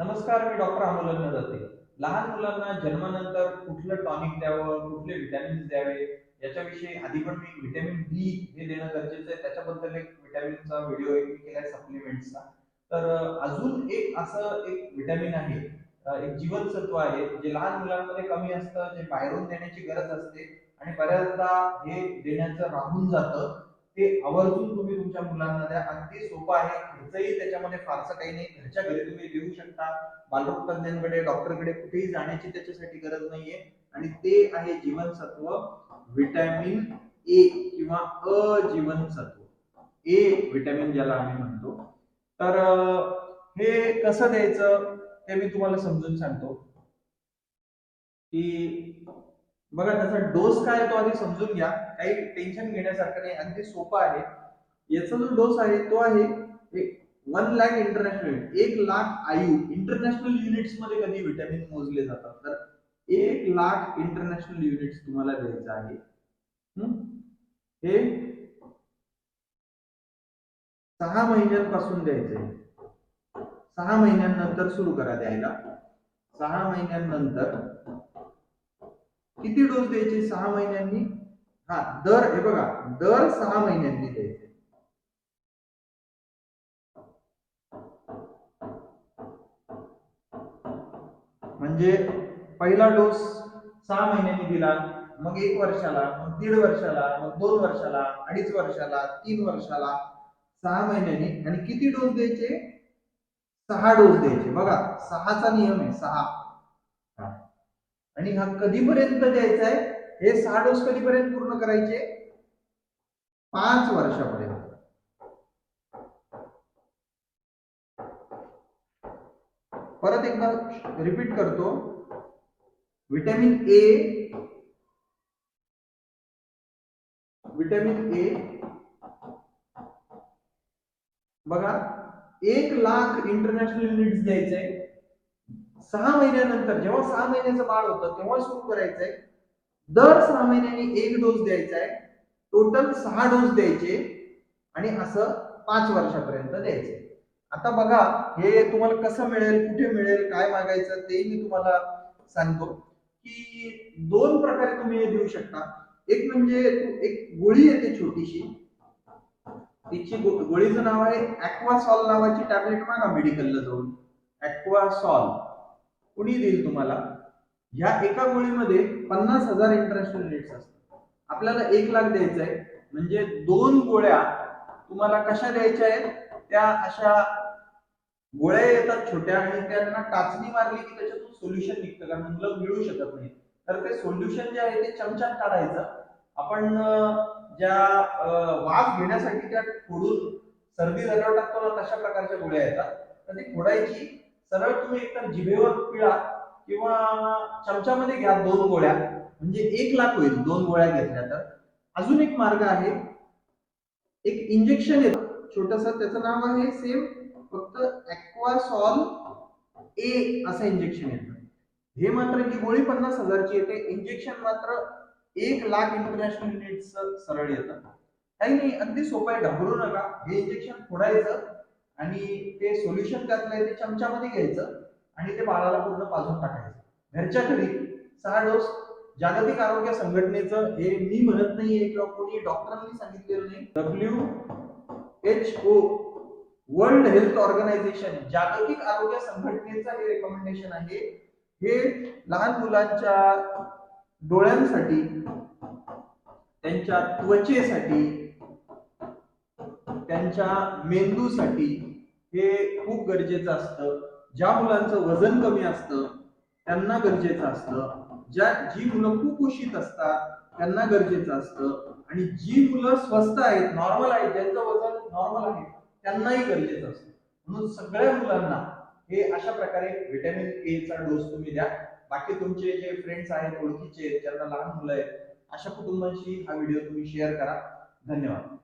नमस्कार मी डॉक्टर अमोलन जाते लहान मुलांना जन्मानंतर कुठलं टॉनिक द्यावं कुठले विटॅमिन्स द्यावे याच्याविषयी आधी पण मी व्हिटॅमिन डी हे देणं गरजेचं आहे. त्याच्याबद्दल एक व्हिटॅमिनचा व्हिडिओ एक मी केलाय सप्लिमेंटचा तर अजून एक असं एक विटॅमिन आहे एक जीवनसत्व आहे जे लहान मुलांमध्ये कमी असतं जे बाहेरून देण्याची गरज असते आणि बऱ्याचदा हे देण्याचं राहून जातं. ते आवर्जून तुम्ही तुमच्या मुलांना द्या. अगदी सोपं आहे. खर्चही त्याच्यामध्ये फारसं काही नाही. घरच्या घरी तुम्ही देऊ शकता. बालरोग तज्ञांकडे डॉक्टरकडे कुठेही जाण्याची त्याच्यासाठी गरज नाहीये. आणि ते आहे जीवनसत्व. विटॅमिन ए किंवा अ जीवनसत्व ए व्हिटॅमिन ज्याला आम्ही म्हणतो. तर हे कसं द्यायचं ते मी तुम्हाला समजून सांगतो. की बघा त्याचा डोस काय आहे तो आधी समजून घ्या. काही टेन्शन घेण्यासारखं नाही. अगदी सोपं आहे. याचा जो डोस आहे तो आहे वन लाख इंटरनॅशनल एक लाख आयु इंटरनॅशनल युनिट्समध्ये कधी व्हिटॅमिन मोजले जातात? तर एक लाख इंटरनॅशनल युनिट्स तुम्हाला द्यायचं आहे. हम्म? हे सहा महिन्यांपासून द्यायचे सहा महिन्यांनंतर सुरू करा द्यायला. सहा महिन्यांनंतर किती डोस द्यायचे? सहा महिन्यांनी? हा दर हे बघा दर सहा महिन्यांनी द्यायचे. म्हणजे पहिला डोस सहा महिन्यांनी दिला मग एक वर्षाला मग दीड वर्षाला मग दोन वर्षाला अडीच वर्षाला तीन वर्षाला सहा महिन्यांनी. आणि किती डोस द्यायचे? सहा डोस द्यायचे. बघा सहाचा नियम आहे सहा. आणि हा कधीपर्यंत द्यायचा आहे हे सहा डोस कधीपर्यंत पूर्ण करायचे? पाच वर्षापर्यंत. परत एकदा रिपीट करतो. विटॅमिन ए विटॅमिन ए बघा एक लाख इंटरनॅशनल युनिट्स द्यायचे सहा महिन्यानंतर जेव्हा सहा महिन्याचं बाळ होतं तेव्हा सुरू करायचंय. दर सहा महिन्यांनी एक डोस द्यायचा आहे टोटल सहा डोस द्यायचे आणि असं पाच वर्षापर्यंत द्यायचे. आता बघा हे तुम्हाला कसं मिळेल कुठे मिळेल काय मागायचं ते मी तुम्हाला सांगतो. की दोन प्रकारे तुम्ही हे देऊ शकता. एक म्हणजे एक गोळी येते छोटीशी. तिची गोळीचं नाव आहे ऍक्वासॉल नावाची टॅबलेट मागा मेडिकलला जाऊन. ऍक्वासॉल कुणी देईल तुम्हाला? ह्या एका गोळीमध्ये पन्नास हजार इंटरनॅशनल रेट्स असतात. आपल्याला एक लाख द्यायचं आहे म्हणजे दोन गोळ्या तुम्हाला कशा द्यायच्या आहेत? त्या अशा गोळ्या येतात छोट्या आणि त्यांना टाचणी मारली की त्याच्यातून सोल्युशन निघतं. कारण मुलं मिळू शकत नाही तर ते सोल्युशन जे आहे ते चमच्यात काढायचं. आपण ज्या अं, वाफ घेण्यासाठी त्या फोडून सर्दी झाल्यावर टाकतो ना तशा प्रकारच्या गोळ्या येतात. तर ती फोडायची. सरळ तुम्ही एकतर जिभेवर पिळा किंवा चमच्यामध्ये घ्या दोन गोळ्या. म्हणजे एक लाख होईल दोन गोळ्या घेतल्या तर. अजून एक मार्ग आहे. एक इंजेक्शन येतं. छोटस त्याचं नाव आहे सेम फक्त ऍक्वासॉल ए असं इंजेक्शन येतं. हे मात्र ही गोळी पन्नास हजारची येते. इंजेक्शन मात्र एक लाख इंटरनॅशनल युनिट सरळ येतं. काही नाही अगदी सोपं आहे. घाबरू नका. हे इंजेक्शन फोडायचं. आणि ते सोल्युशन त्यातलं ते चमच्यामध्ये घ्यायचं आणि ते बाळाला पूर्ण पाजून टाकायचं. घरच्या घरी सहा डोस जागतिक आरोग्य संघटनेचं हे मी म्हणत नाहीये किंवा कोणी डॉक्टरांनी सांगितलेलं नाही. W H O world health organisation जागतिक आरोग्य संघटनेचं हे रेकमेंडेशन आहे. हे लहान मुलांच्या डोळ्यांसाठी त्यांच्या त्वचेसाठी त्यांच्या मेंदूसाठी हे खूप गरजेचं असतं. ज्या मुलांचं वजन कमी असतं त्यांना गरजेचं असतं. ज्या जी मुलं कुपोषित असतात त्यांना गरजेचं असतं. आणि जी मुलं स्वस्त आहेत नॉर्मल आहेत ज्यांचं वजन नॉर्मल आहे त्यांनाही गरजेचं असतं. म्हणून सगळ्या मुलांना हे अशा प्रकारे व्हिटॅमिन ए चा डोस तुम्ही द्या. बाकी तुमचे जे फ्रेंड्स आहेत ओळखीचे आहेत ज्यांना लहान मुलं आहेत अशा कुटुंबांशी हा व्हिडिओ तुम्ही शेअर करा. धन्यवाद.